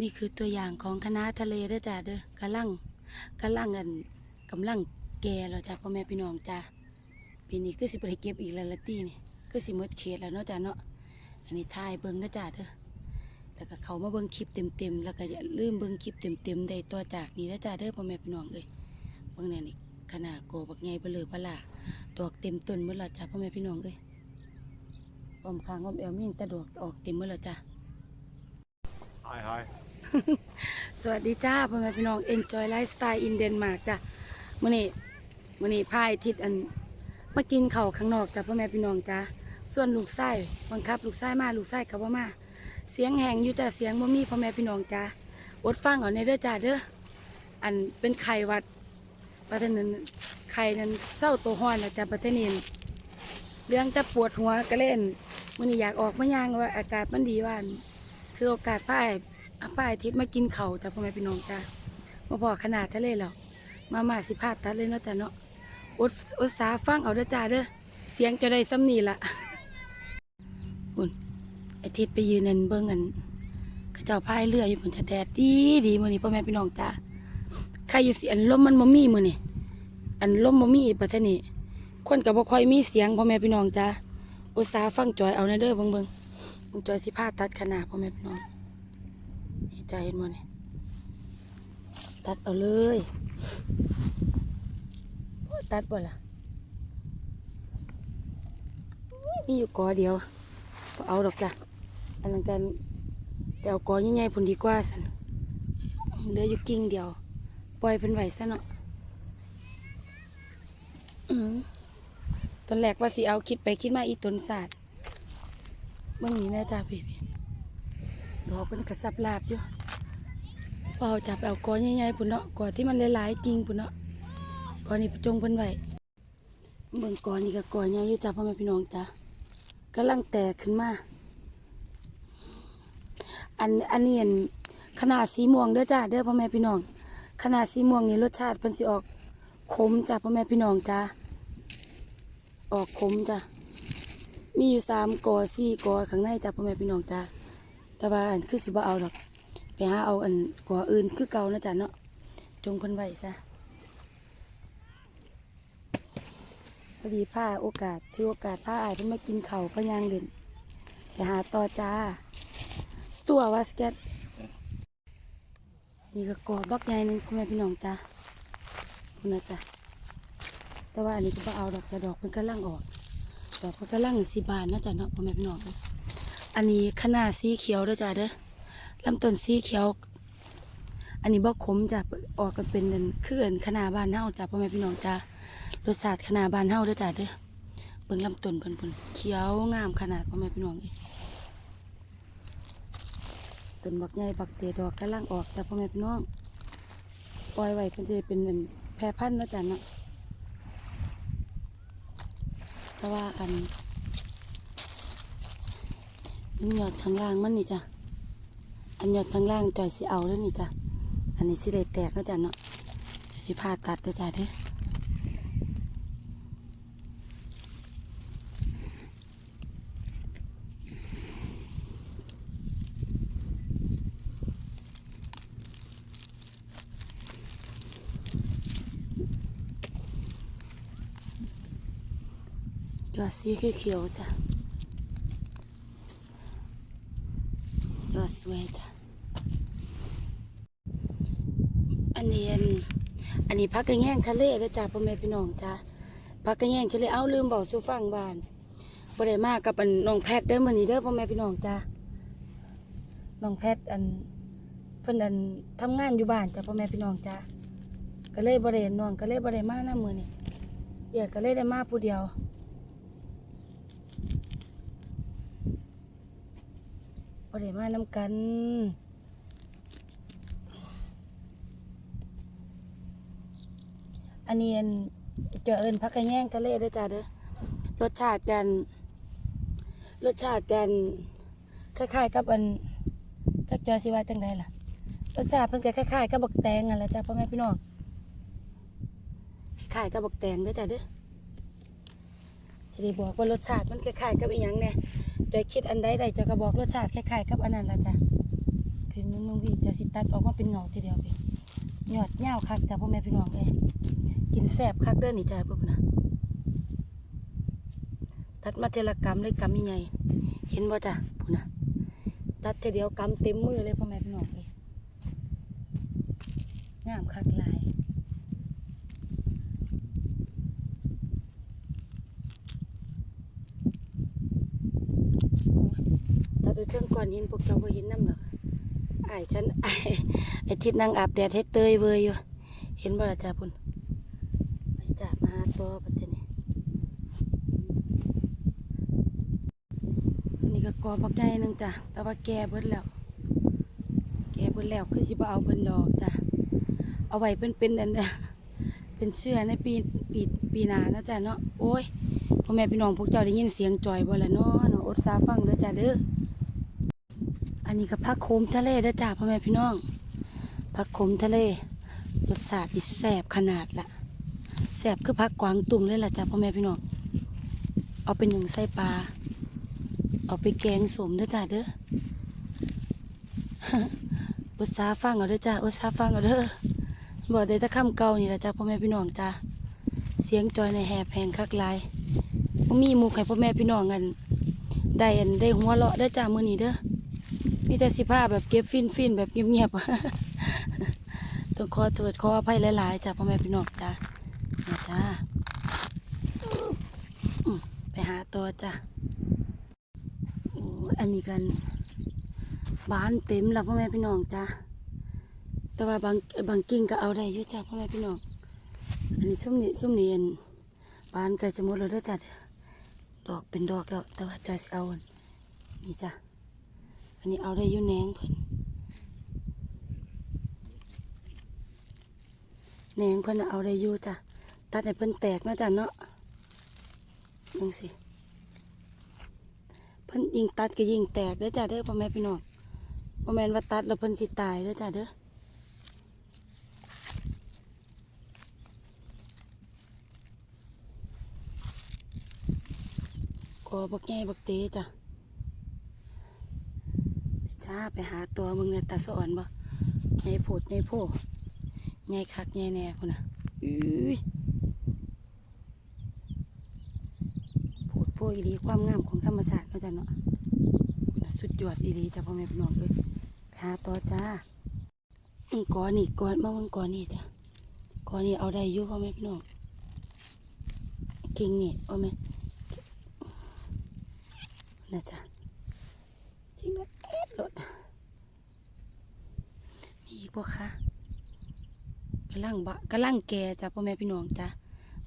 นี่คือตัวอย่างของคณะทะเลเด้อจ้าเด้อกำลังกำลังอันกำลังแก่แล้วจ้าพ่อแม่พี่น้องจ้าปีนี้คือสิบได้เก็บอีกแล้วละตีนี่คือสิมดเขตแล้วเนาะจ้าเนาะอันนี้ทายเบิ่งเด้อจ้าเด้อแล้วก็เขามาเบิ่งคลิปเต็มๆแล้วก็อย่าลืมเบิ่งคลิปเต็มๆได้ต่อจากนี้เด้อจ้าเด้อพ่อแม่พี่น้องเอ้ยเบิ่งแน่นี่ขนาดโกบักใหญ่เบลอพะล่าดอกเต็มต้นหมดแล้วจ้าพ่อแม่พี่น้องเอ้ยอมคางอมแอวมีแต่ดอกออกเต็มหมดแล้วจ้า Hi, hi. สวัสดีจ้าพ่อแม่พี่น้อง Enjoy Lifestyle in Denmark จ้ะมื้อนี้มื้อนี้พายทิศอันมากินข้าวข้างนอกจ้ะพ่อแม่พี่น้องจ้าส่วนลูกไส้บังคับ ลูกไส้มาลูกไส้เขาบ่มา เสียงแหงอยู่จ้ะเสียงบ่มีพ่อแม่พี่น้องจ้าอดฟังเอาในเด้อจ้าเด้ออันเป็นไข้หวัดประเทศนั้นไข้นั้นเศร้าตัวห้อนนะจ้ะประเทศนี้เรื่องจะปวดหัวก็เล่นมื้อนี้อยากออกมาย่างว่าอากาศมันดีว่าอันถือโอกาสพาย อาป้าอาทิตย์มากินเขาจ้ะพ่อแม่พี่น้องจ้ามาพอขนาดทะเลแล้วมามาสิพาดตัดเลยเนาะจ้ะเนาะอดอดสาฟังเอาเด้อจ้าเด้อเสียงจะได้ซ้ำนี่ละหุ่นอาทิตย์ไปยืนนั่นเบิ่งอันเขาเจ้าพายเรืออยู่บนชะแดดดีดีมือนี้พ่อแม่พี่น้องจ้าใครอยู่สิอันลมมันบ่มีมือนี้อันลมบ่มีประเทศนี้คนก็บ่ค่อยมีเสียงพ่อแม่พี่น้องจ้าอดสาฟังจอยเอาในเด้อเบิ่งเบิ่งเบิงจอยสิพาตัดขนาดพ่อแม่พี่น้อง นี่ใจเห็นมั้ยตัดเอาเลยตัดบ่ล่ะมีอยู่กอเดียวเอาดอกจ้ะอันนั้นกันไปเอากอใหญ่ๆพุ่นดีกว่าสันเหลืออยู่กิ่งเดียว ปล่อยเพิ่นไว้ซะเนาะตอนแรกว่าสิเอาคิดไปคิดมาอีต้นศาสตร์เบิ่งนี่แน่จ้าพี่ ดอกเป็นกระสับลาบอยู่พอเอาจับเอากอใหญ่ๆปุ่นเนาะกอที่มันหลายๆกิ่งปุ่นเนาะกอนี้จงเพิ่นไว้เบิ่งกอนี่ก็กอใหญ่อยู่จ้ะพ่อแม่พี่น้องจ้ะกำลังแตกขึ้นมา อันอันนี้อันขนาดสีม่วงเด้อจ้ะเด้อพ่อแม่พี่น้อง ขนาดสีม่วงนี่รสชาติเพิ่นสิออกขมจ้ะพ่อแม่พี่น้องจ้ะออกขมจ้ะมีอยู่สามกอสี่กอข้างในจ้ะพ่อแม่พี่น้องจ้ะ แต่ว่าอันคือสิบ่เอาดอก ไปหาเอาอันก่ออื่นคือเก่านะจ๊ะเนาะจงเพิ่นไหวซะพอดีผ้าโอกาสถือโอกาสผ้าอายเพิ่นมากินเข้าพยางเล่นไปหาต่อจ้าสตัววาสเก็ตนี่ก็กอบักใหญ่นึงพ่อแม่พี่น้องจ้าคุณนะจ๊ะแต่ว่าอันนี้ก็บ่เอาดอกจะดอกเพิ่นกำลังออกดอกเพิ่นกำลังสิบานนะจ๊ะเนาะพ่อแม่พี่น้อง อันนี้ขนาดสีเขียวด้อจ้าเด้อลำต้นสีเขียว อันนี้บ่ขมจะออกกันเป็นนั่นคืออันขนาดบ้านเฮาจ้ะพ่อแม่พี่น้องจ้ารสชาติขนาดบ้านเฮาด้อจ้าเด้อเบิ่งลำต้นเพิ่นเพิ่นเขียวงามขนาดพ่อแม่พี่น้องเอ้ยต้นบักใหญ่บักเตดอกกำลังออกจ้ะพ่อแม่พี่น้องปล่อยไว้เพิ่นสิได้เป็นอันแพร่พันธุ์เนาะจ้ะเนาะแต่ว่าอัน อันยอดข้างล่างมันนี่จ้ะ อันยอดข้างล่างจอยสิเอาแล้วนี่จ้ะ อันนี้สิได้แตกแล้วจ้ะเนาะสิผ่าตัดเด้อจ้ะเด้อยอดสีเขียวๆจ้ะ ยอสวยจ้ะ อันนี้อันนี้พักกระแยงทะเลเด้อจ้าพ่อแม่พี่น้องจ้าพักกระแยงทะเลเอ้าลืมบอกสู่ฟังบ้านบ่ได้มากับอันน้องแพทย์เด้อมื้อนี้เด้อพ่อแม่พี่น้องจ้าน้องแพทย์อันเพิ่นอันทำงานอยู่บ้านจ้าพ่อแม่พี่น้องจ้าก็เลยบ่ได้เห็นน้องก็เลยบ่ได้มาหนํมื้อนี้เดี๋ยก็เลยได้มาผู้เดียว บ่ได้มานำกันอันนี้นเจอเอินพักกระแยงทะเลด้อจ้าเด้อรสชาติกัน รสชาติกันคล้ายๆกับอันจักจอยสิว่าจังไดล่ะรสชาติเพิ่นก็คล้ายๆกับบักแตงนั่นแหละจ้าพ่อแม่พี่น้องคล้ายๆกับบักแตงด้อจ้าเด้อสิได้บอกว่ารสชาติมันคล้ายๆกับอีหยังแหน่ จอยคิดอันใดใดจอยก็บอกรสชาติคล้ายๆกับอันนั้นละจ้ะขึ้นมึงมึงพี่จะสิตัดออกมาเป็นเงาทีเดียวพี่ยอดยาคักจ้ะพ่อแม่พี่น้องเอ้ยกินแซ่บคักเด้อนี่จ้ะปุ๊บนะตัดมาเจละกำเลยกำยังไงเห็นบ่จ้ะปุ๊บนะตัดเจเดียวกำเต็มมือเลยพ่อแม่พี่น้องเอ้ยงามคักลาย ถ้าดูเชิงก่อนเห็นพวกเจ้าบ่เห็นน้ำหรอกอายฉันอไอ้ทิศนั่งอาบแดดให้เตยเวยอยู่ เห็นบ่ละจ้าพุ่นไปจ้ามาหาตัวปัจจุบันอันนี้ก็กอบักใหญ่นึงจ้ะแต่ว่าแก่เบิดแล้ว แก่เบิดแล้วคือสิบ่เอาเพิ่นดอกจ้ะเอาไว้เพิ่นเป็นอันเป็นเชื่อในปีปีปีหน้านะจ้ะเนาะโอ้ยพ่อแม่พี่น้องพวกเจ้าได้ยินเสียงจอยบ่ละนาะเนาะ อดซาฟังเด้อจ้ะเด้อ อันนี้ก็ผักโขมทะเลเด้อจ้าพ่อแม่พี่น้องผักโขมทะเลรสชาตินี่แซ่บขนาดละแซ่บคือผักกวางตุงเลยล่ะจ้าพ่อแม่พี่น้อง เอาเป็นหนึ่งไส้ปลา เอาไปแกงสมเด้อจ้าเด้ออุตสาฟังเอาเด้อจ้าอุตสาฟังเอาเด้อบอกได้แตะคำเก่านี่ล่ะจ้าพ่อแม่พี่น้องจ้าเสียงจอยในแหบแพงคักลายมีหมูกให้พ่อแม่พี่น้องกัน ได้อันได้หัวเราะเด้จ้ามือนี้เด้อมีแต่สิผ้าแบบเก็บฟินฟินแบบเงียบๆต้องขอโทษขออภัยหลายๆจ้ะพ่อแม่พี่น้องจ้ะนะจ้าไปหาตัวจ้ะโอ้อันนี้กันบ้านเต็มแล้วพ่อแม่พี่น้องจ้ะแต่ว่าบางบางกิ่งก็เอาได้อยู่จ้ะพ่อแม่พี่น้องอันนี้ซุ่มนี้ซุ่มนี้อันบ้านใกล้จะหมดแล้วด้วยจ้ะดอ ดอกเป็นดอกแล้วแต่ว่าจอยสิเอานี่จ้ะอันนี้เอาได้ยู่แหนงเพิ่นแหนงเพิ่นเอาได้ยู่จ้ะตัดให้เพิ่นแตกเนาะจ้ะเนาะยังสิเพิ่นยิงตัดก็ยิงแตกเด้อจ้ะเด้อพ่อแม่พี่น้องบ่อแม่ว่าตัดแล้วเพิ่นสิตายเด้อจ้ะเด้อ บักแง่บักเตจ้ะไปจ้าไปหาตัวมึงเนี่ยตาสอนบ่ไงโผดไงโพไงคักไงแน่คุณน่ะอุ้ยโผดโพอีดีความงามของธรรมชาติเนาะจ้ะเนาะคุณน่ะสุดยอดอีดีจ้ะพ่อแม่พี่น้องเอ้ยไปหาตัวจ้าอืมก่อนนี่ก่อนมาเบิ่งก่อนนี่จ้ะก่อนนี่เอาได้อยู่พ่อแม่พี่น้องกิ่งนี่เอาไหม นะจ๊ะจริงด้วเอ็ดรถมีอีกพวกคะกำลังบะกำลังแกจ้ะพ่อแม่พี่น้องจ้ะ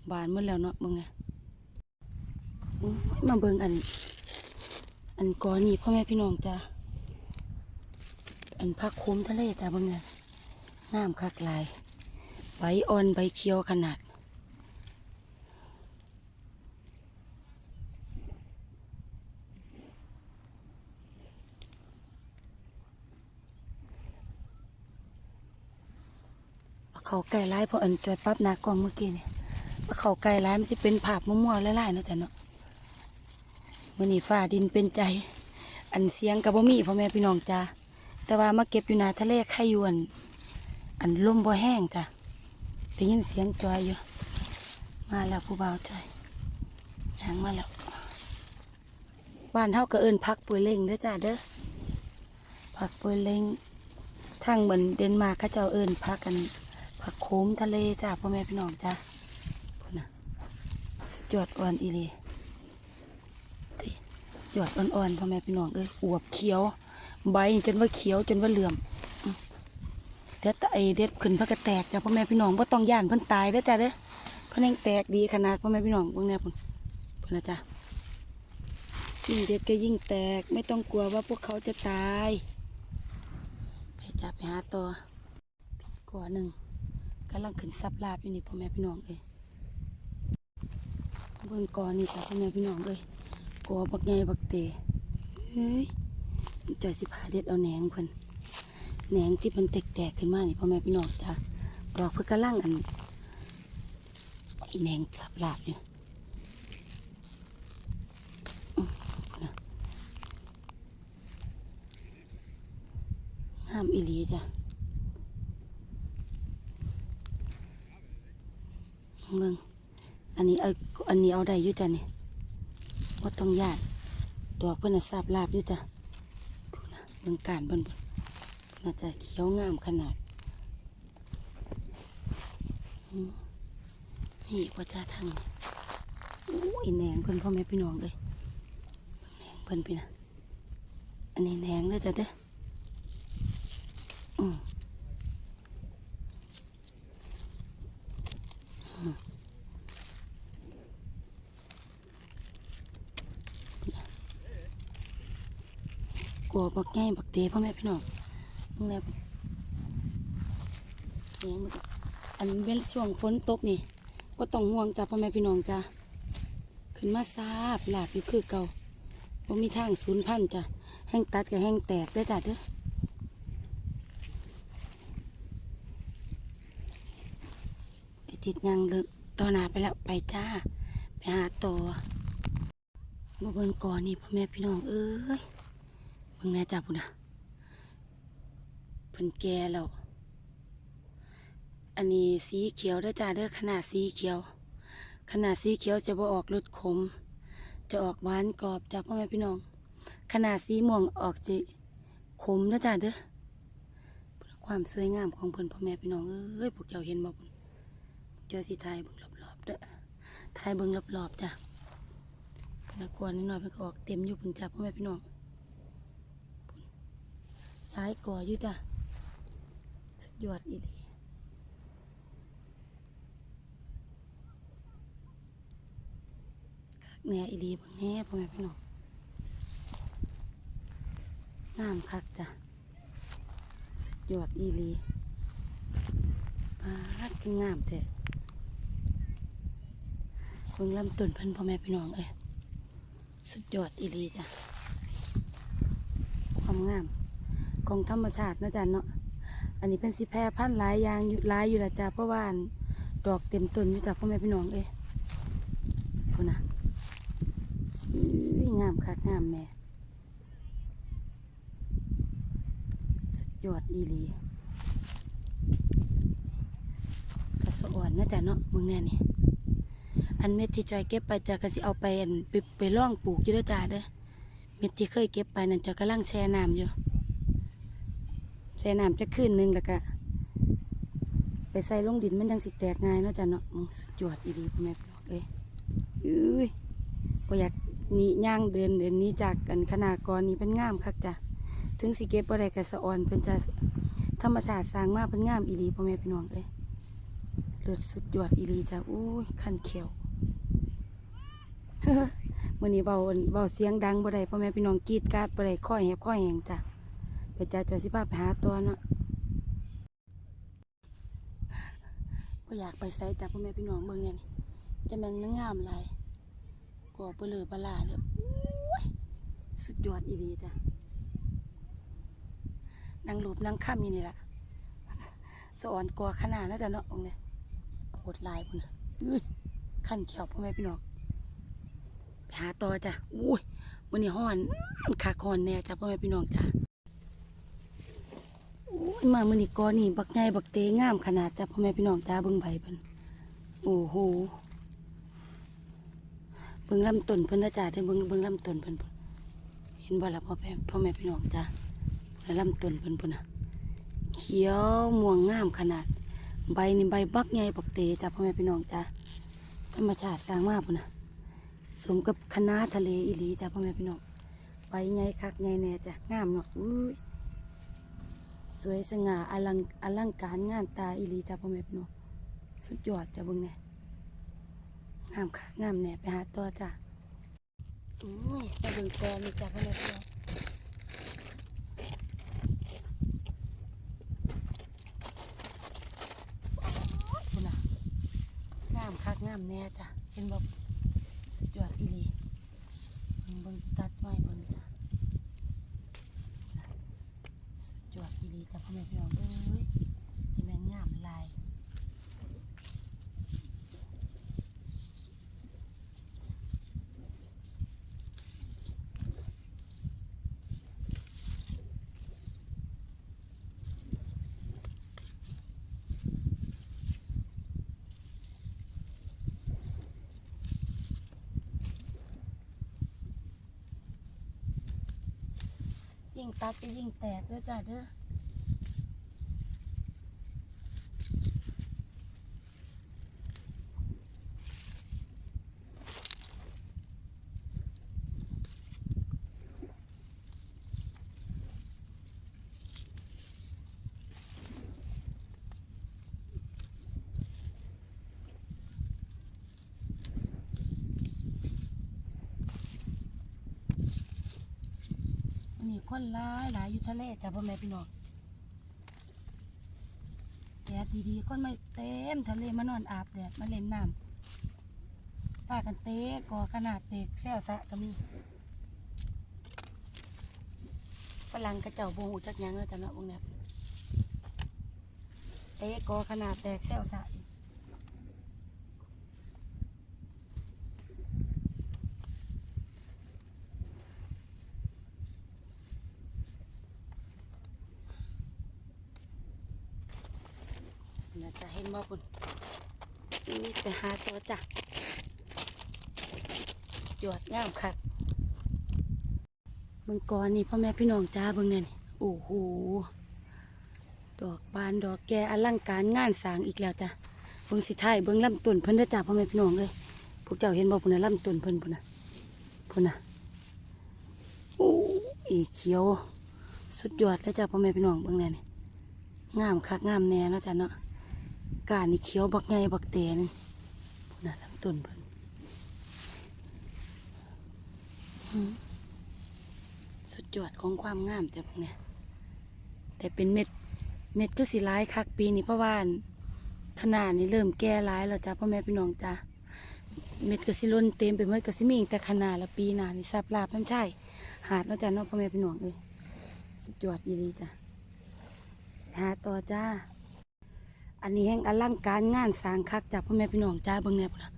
บานหมดแล้วเนาะมึงไงอื้อมาเบิ่งอัน อันกอนี่พ่อแม่พี่น้องจ้ะอันพักคุ้มทะเลจ้ะเบิ่งไงงามคักลายใบอ่อนใบเขียวขนาด เขาไก่ร้ายเพราะอันจอยปั๊บนากองเมื่อกี้เนี่ยเอาเขาไก่ร้ายมันสิเป็นภาพมั่วๆหลายๆเนาะจ้ะเนาะมื้อนี้ฟ้าดินเป็นใจ อันเสียงกับบ่มีพ่อแม่พี่น้องจ้าแต่ว่ามาเก็บอยู่นาทะเลไข่ยวน อันลมบ่แห้งจ้ะได้ยินเสียงจอยอยู่ มาแล้วผู้บ่าวจอยหางมาแล้วบ้านเฮาก็เอิ้นพักปุยเล่งเด้อจ้าเด้อพักปุยเล่งทางเหมือนเดนมาร์กเขาเจ้าเอิญพักกัน ผักโขมทะเลจ้าพ่อแม่พี่น้องจ้าพุ่นนะสุดยอดอ่อนอีหลีติยอดอ่อนๆพ่อแม่พี่น้องเอ้ยอวบเขียว ใบจนว่าเขียวจนว่าเหลื่อมเด็ดไอเด็ดขึ้นพักกระแตกจ้าพ่อแม่พี่น้องว่าต้องย่านเพิ่นตายเด้อจ้าเด้อเพิ่นยังแตกดีขนาดพ่อแม่พี่น้องเบิ่งแน่พุ่นพุ่นนะจ้ายิ่งเด็ดก็ยิ่งแตกไม่ต้องกลัวว่าพวกเขาจะตายไปจับไปหาตัวก่อหนึ่ง กำลังขึ้นซับลาบอยู่นี่พ่อแม่พี่น้องเอ้ยเบิ่งกอนี่จ้ะพ่อแม่พี่น้องเอ้ยกอบักใหญ่บักเตะเฮ้ยจอยสิพาเด็ดเอาแหนงเพิ่นแหนงที่เพิ่นแตกๆขึ้นมานี่พ่อแม่พี่น้องจ้ะดอกเพิ่นกำลังอันอ้แหนงซับลาบอยู่อื้ามอีหลีจ้ะ เบิ่งอันนี้เอาอันนี้เอาได้อยู่จ้ะนี่บ่ต้องยานดอกเพิ่นน่ะทราบลาบอยู่จ้ะดูนะเบิ่งการบนบนน่าจะเขียวงามขนาดนี่ว่าจ้าทางโอ้ยแหนงเพิ่นพ่อแม่พี่น้องเอ้ยเบิ่งแหนงเพิ่นพี่นะอันนี้แหนงเด้อจ้ะเด้ออืมอืม กัวบักแง่บักเตพ่อแม่พี่น้องมึงแน่เลี้ยงมันก็อันเป็นช่วงฝนตกนี่ก็ต้องห่วงจ้ะพ่อแม่พี่น้องจ้ะขึ้นมาซาบหลาบอยู่คือเก่าบ่มีทางสูญพันจ้ะแห้งตัดกับแห้งแตกเด้จ้ะเด้อไปจิตยังเลยต่อหนาไปแล้วไปจ้า ไปหาต่อมาเบิ่งก่อนนี่พ่อแม่พี่น้องเอ้ย เบิ่งแน่จ้าพุ่นนะเพิ่นแก่แล้ว อันนี้สีเขียวเด้อจ้าเด้อขนาดสีเขียว ขนาดสีเขียวจะบ่ออกรสขม จะออกหวานกรอบจ้าพ่อแม่พี่น้อง ขนาดสีม่วงออกจิขมเด้อจ้าเด้อความสวยงามของเพิ่นพ่อแม่พี่น้องเอ้ยพวกเจ้าเห็นบ่พุ่นเจอสิไทยเบิ่งรอบๆเด้อไทยเบิ่งรอบๆจ้ะพนักกวนนิดหน่อยเพิ่นก็ออกเต็มอยู่พุ่นจ้ะพ่อแม่พี่น้อง หลายก่ออยู่จ้ะสุดยอดอีหลีคักแน่อีหลีบิ่งแน่พ่อแม่พี่น้องงามคักจ้ะสุดยอดอีหลีปาคืองามแท้เบิ่งลำต้นเพิ่นพ่อแม่พี่น้องเอ้ยสุดยอดอีหลีจ้ะความงาม ของธรรมชาตินะจ๊ะเนาะ อันนี้เป็นสิแพรพันธุ์หลายอย่างหลายอยู่ละจ้ะเพราะว่านดอกเต็มต้นอยู่จ้ะพ่อแม่พี่น้องเอ้ยพูนนะอื้องามคักงามแม่สุดยอดอีลีกระสอ่อนนะจ๊ะเนาะมึงแน่นี่อันเม็ดที่จอยเก็บไปจะก็สิเอาไปอันไปไปล่องปลูกอยู่เด้อจ้าเด้อเม็ดที่เคยเก็บไปนั่นจะกำลังแช่น้ำอยู่ แช่น้ำจะขึ้นนึงแล้วก็ไปใส่ลงดินมันยังสิแตกง่ายเนาะจ้ะเนาะสุดยอดอีดีพ่อแม่พี่น้องเอ้ยอุ้ยก็อยากนีย่างเดินเดินนี้จากกันขนาดก่อนนี้เป็นงามคักจ้ะถึงสิเก็บบ่ได้กระสะออนเพิ่นจะธรรมชาติสร้างมากเพิ่นงามอีดีพ่อแม่พี่น้องเอ้ยเลือดสุดยอดอีหลีจ้ะอุ้ยคันเขียวมื่อนี้เบาเบาเสียงดังบ่ได้พ่อแม่พี่น้องกรีดกราดบ่ได้ค่อยแหบค่อยแหงจ้ะ ไปจ้าจอยสิพาไปหาตัวเนาะบ่อยากไปไสจ้ะพ่อแม่พี่น้องเบิ่งเนี่ยจะแม่นมันงามหลายก่อเปลือปลาเลยอุ้ยสุดยอดอีหลีจ้ะนางรูปนางค่ำอยู่นี่แหละสอนกว่าขนาดแล้วจ้ะเนาะองเนี่ยโหดลายพุ่นนะขั้นเขียวพ่อแม่พี่น้องไปหาต่อจ้ะอุ้ยวันนี้ห้อนขาคอนแน่จ้ะพ่อแม่พี่น้องจ้ะ ยมามือนี้กอนี่ บักใหญ่บักเตงามขนาดจ้ะพ่อแม่พี่น้องจ้าเบิ่งใบเพิ่นโอ้โหเบิ่งลำต้นเพิ่นนะจ้ะเด้เบิ่งเบิ่งลำต้นเพิ่นเห็นบ่ล่ะพ่อแม่พ่อแม่พี่น้องจ้ะแล้วลำต้นเพิ่นพุ่นน่ะเขียวม่วงงามขนาด ใบนี่ใบบักใหญ่บักเตจ้ะพ่อแม่พี่น้องจ้ะธรรมชาติสร้างมากพุ่นนะสมกับคณะทะเลอีหลีจ้ะพ่อแม่พี่น้องใบใหญ่คักใหญ่แน่จ้ะงามเนาะอุ้ย สวยสง่าอลังอลังการงานตาอีหลีจ้ะพ่อแม่พี่น้องสุดยอดจ้ะเบิ่งแน่งามคักงามแน่ไปหาต่อจ้ะอุ้ยไปเบิ่งกมีจ้ะพ่อแม่พี่น้องพุ่นน่ะงามคักงามแน่จ้ะเห็นบ่สุดยอดอีหลีเบิ่งเบิ่งตัดไม้เบิ่งจ้ะ ลีจากพ่อแม่พี่น้องเอ้ยจะแม่งามลายยิ่งตัดจะยิ่งแตกเด้อจ้าเด้อ นี้คนหลายหลายอยู่ทะเลจ้าพ่อแม่พี่น้องแดดดีๆคนมาเต็มทะเลมานอนอาบแดดมาเล่นน้ำพากันเตะก่อขนาดเตกแซวสะก็มีฝรั่งกระเจ้าโบหูจักยังแล้วจ้ะเนาะวงเนี้เตะก่อขนาดแตกแซวสะอีก นะจะเห็นบ่คุณนี่ ไปหาตัวจ้ะจวดงามคักเบิ่งก่อนนี่พ่อแม่พี่น้องจ้าเบิ่งเนี่ยนี่โอ้โหดอกบานดอกแกอลังการงานสางอีกแล้วจ้ะเบิ่งสิท้ายเบิ่งลำต้นเพิ่นเด้จ้าพ่อแม่พี่น้องเอ้ยพวกเจ้าเห็นบ่พุ่นน่ะลำต้นเพิ่นพุ่นน่ะพุ่นน่ะโอ้อีเขียว สุดยอดเลยจ้าพ่อแม่พี่น้องเบิ่งแน่นี่งามคักงามแน่เนาะจ้ะเนาะกานี่เขียวบักไงบักเตนึงพุ่นน่ะลำ ต้นเพิ่นสุดยอดของความงามจ้ะพวกเนี่ยแต่เป็นเม็ดเม็ดก็สิร้ายคักปีนี้เพราะว่านขนาดนี้เริ่มแก่ร้ายแล้วจ้ะพ่อแม่พี่น้องจ้ะเม็ดก็สิล้นเต็มไปหมดก็สิมีแต่ขนาดละปีหนานี่ซับลาบน้ำใช่หาดเนาะจ้ะเนาะพ่อแม่พี่น้องเอ้ยสุดยอดอีหลีจ้ะหาต่อจ้า อันนี้แห่งอลังการงานสร้างคักจากพ่อแม่พี่น้องจ้าเบิ่งแน่พุ่นนะ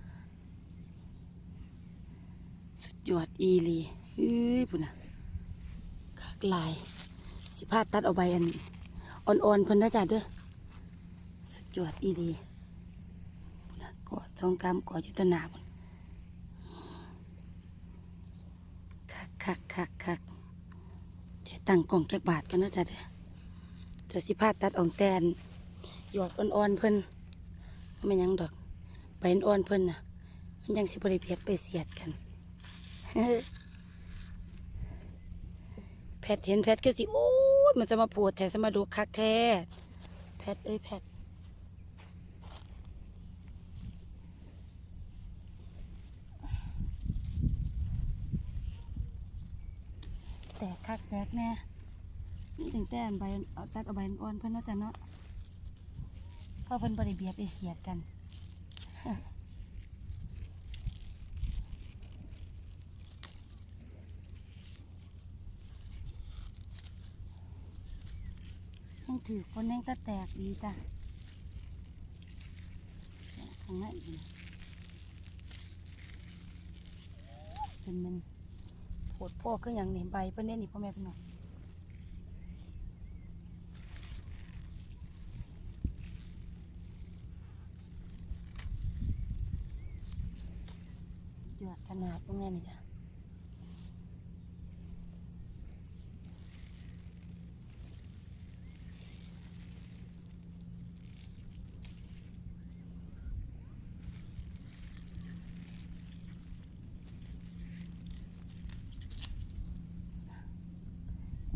สุด ยอดอีลีเฮ้ยพุ่นนะคักลาย สิพาตัดเอาใบอันอ่อนๆเพิ่นนะจ้าเด้อสุดยอดอีลีพุ่นนะกอดสองกำกอดยู่ต้นาพุ่นคักคักคักคักเดี๋ยวตั้งกล่องจักบาทกันนะจ้าเด้อจะสิพาตัดอองแตนหยอดอ่อนๆเพิ่นไม่นยังดอกใบอ่อนเพิ่นน่ะ มันยังสิบริเพียดไปเสียดกัน แพทเห็นแพทก็สิ โอ้ยมันจะมาปวดแท้จะมาดูคักแท้ แพทเอ้ยแพทแตกคักแตกแน่นี่ถึงแต่นใบเอาตัดเอาใบอ่อนเพิ่นเนาะจ้ะเนาะเพราะเพิ่นบริเบียดไปเสียดกัน ยั งถือฝนยังตะแตกดีจ้ะข้างในอีกเป็นมันโผดโพกก็อย่างนี้ใบเพิ่นเนี่ยนี่พ่อแม่พี่น้องยอดขนาดพวกนี้นี่จ้ะ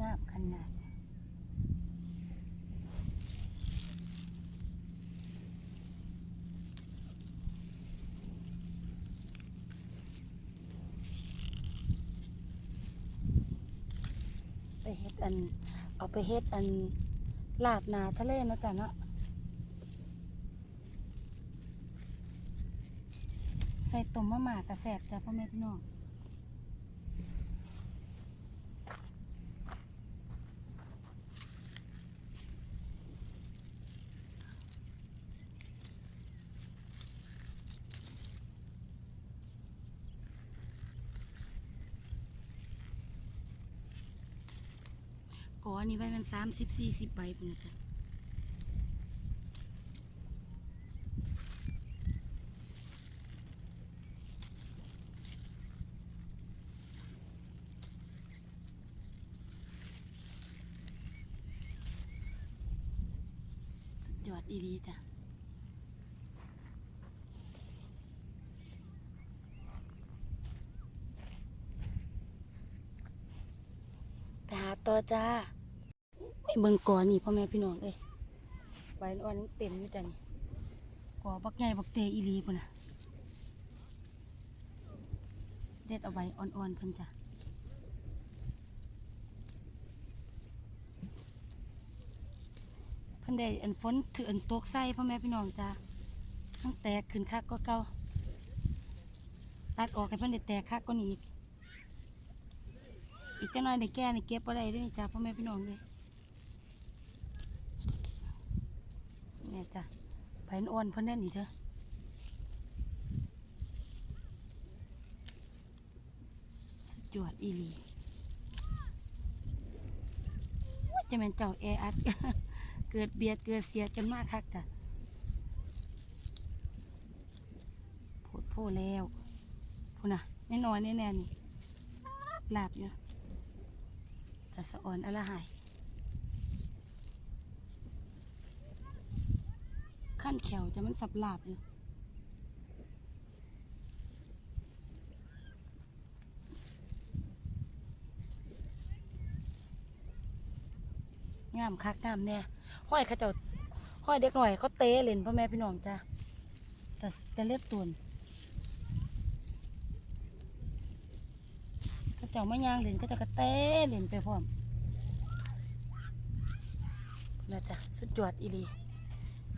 งามขนาด ไปเฮ็ด อัน เอาไปเฮ็ดอันลาดนาทะเลนะจ๊ะเนาะใส่ต้มมะหม่ากระแสบจ้ะพ่อแม่พี่น้อง ไว้มันสามสิบสี่สิบใบปุ่นจ๊ะสุดยอดอีดีจ้ะไปหาต่อจ้า เบิ่งกอนนี่พ่อแม่พี่น้องเอ้ยใบอ่อนยังเต็มอยู่จ้ะนี่กอบักใหญ่บักเตอีลีพุ่นน่ะเด็ดเอาไว้อ่อนๆเพิ่นจ้ะเพิ่นได้อันฝนถืออันตกใส่พ่อแม่พี่น้องจ้าทั้งแตกขึ้นคักก็เก่าตัดออกให้เพิ่นได้แตกคักก็นี้อีกอีกจังหน่อยได้แก่นี่เก็บบ่ได้เด้อนี่จ้าพ่อแม่พี่น้องเลย เนี่ยจ้ะไผอ่อนเพิ่นได้นี่เด้อสุดยอดอีลีจะเป็นเจ้าแออัดเกิดเบียดเกิดเสียดกันมากคักจ้ะโพดโพแล้วพูน่ะแน่นอนแน่แน่นี่ลาบอยู่แต่สะอ่อนอะไรหาย ขั้นแขวจะมันสับหลาบอยู่งามคักงามแน่ห้อยเขาเจ้าห้อยเด็กหน่อยเขาเตะเล่นพ่อแม่พี่น้องจ้ะแต่แต่เล็บตุนเขาเจ้าไม่ย่างเล่นเขาเจ้าก็เตะเล่นไปพร้อมนะจ้ะสุดยอดอี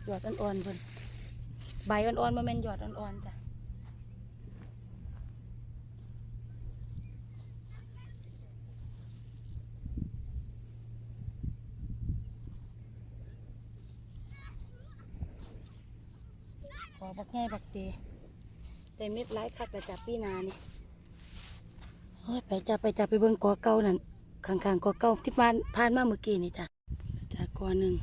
หยอดอ่อนๆเพิ่นใบอ่อนๆมาแม่นหยอดอ่อนๆจ้ะขอบักง่ายบักเตะแต่เม็ดไร้คักแต่จับปีหนานี่เฮ้ยไปจับไปจับไปเบิ่งกอเก่านั่นข้างๆกอเก่าที่ผ่านผ่านมาเมื่อกี้นี่จ้ะจ้ะกอหนึ่ง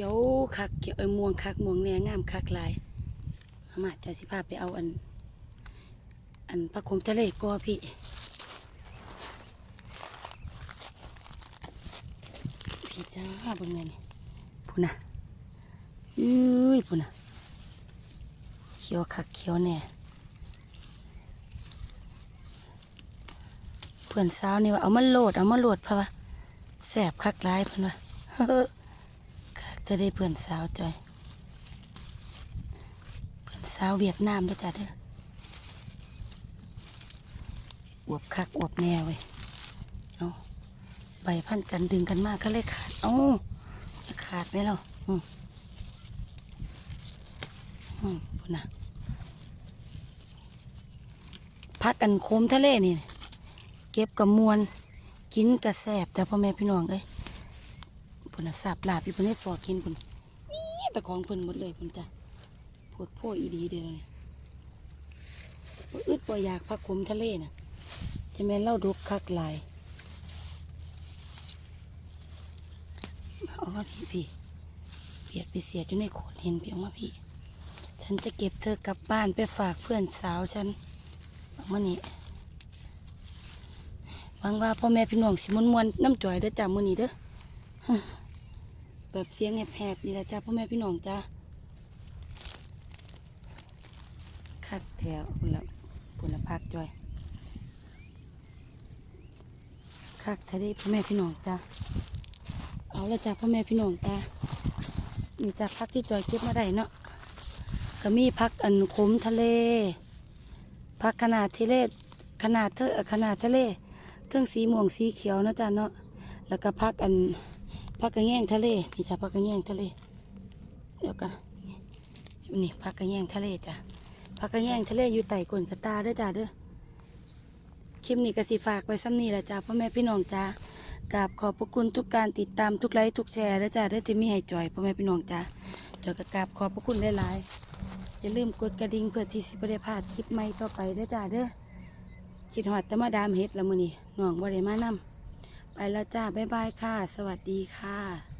ขียวคักเขียวเอ้ยม่วงคักม่วงแน่งามคักลายอามาจะสิพาไปเอาอัน อันพระคมทะเลกอพี่พี่จ้าเบิ่งไงนี่พูน่ะอุ้ยพูน่ะเขียวคักเขียวแน่เพื่อนสาวนี่ว่าเอามาโหลดเอามาโหลดพะว่าแสบคักร้ายเพื่อนว่าคัก จะได้เพื่อนสาวจอย เพื่อนสาวเวียดนามด้วยจ้ะเด้ออวบคักอวบแน่เว้ยเอาใบพันกันดึงกันมากก็เลยขาด เอ้าขาดไหมเราอืมอืมพุ่นนะพักกันโคมทะเลนี่ เก็บกับมวลกินกระแสบจ้ะพ่อแม่พี่น้องเอ้ย พุ่นนะสับลาบอยู่พุ่นให้สอกินพุ่นนี่แต่ของพุ่นหมดเลยพุ่นจ้ะโพดโพอีดีเดียวนี่บ่อึดบ่อยากพักโคมทะเลน่ะจะแม่นเล่าดุกคักหลายเอาว่าพี่พี่เบียดไปเสียจนในโขดเห็นพี่เอาว่าพี่ ฉันจะเก็บเธอกลับบ้านไปฝากเพื่อนสาวฉันเอามานี่หวังว่าพ่อแม่พี่น้องสิมวนมวนน้ำจ่อยเด้อจ้ามือนี้เด้อ แบบเสียงแหบๆนี่แหละจ้าพ่อแม่พี่น้องจ้าคัดแถวพุ่นละพุ่นละพักจอยคักทะเลพ่อแม่พี่น้องจ้าเอาละจ้ะพ่อแม่พี่น้องจ้านี่จ้ะพักที่จอยเก็บมาได้เนาะก็มีพักอันขมทะเล พักขนาดทะเลขนาดเธอขนาดทะเลเทั้งสีม่วงสีเขียวนะจ้ะเนาะแล้วก็พักอัน พักกระแยงทะเลนี่จ้ะพักกระแยงทะเลเดี๋ยวกันนี่พักกระแยงทะเลจ้ะพักกระแยงทะเลอยู่ไต่กวนกระตาเด้อจ้ะเด้อคลิปนี้ก็สิฝากไว้ซ้ำนี้แหละจ้ะพ่อแม่พี่น้องจ้ากราบขอบพระคุณทุกการติดตามทุกไลค์ทุกแชร์และจ้าได้จะมีให้จอยพ่อแม่พี่น้องจ้าจอยกกราบขอบพระคุณหลายๆอย่าลืมกดกระดิ่งเพื่อที่สิบได้พลาดคลิปใหม่ต่อไปเด้อจ้าเด้อคิดหอดแตมาดามเฮ็ดละมือนี้น้องบ่ได้มานำ ไปแล้วจ้า บ๊ายบายค่ะ สวัสดีค่ะ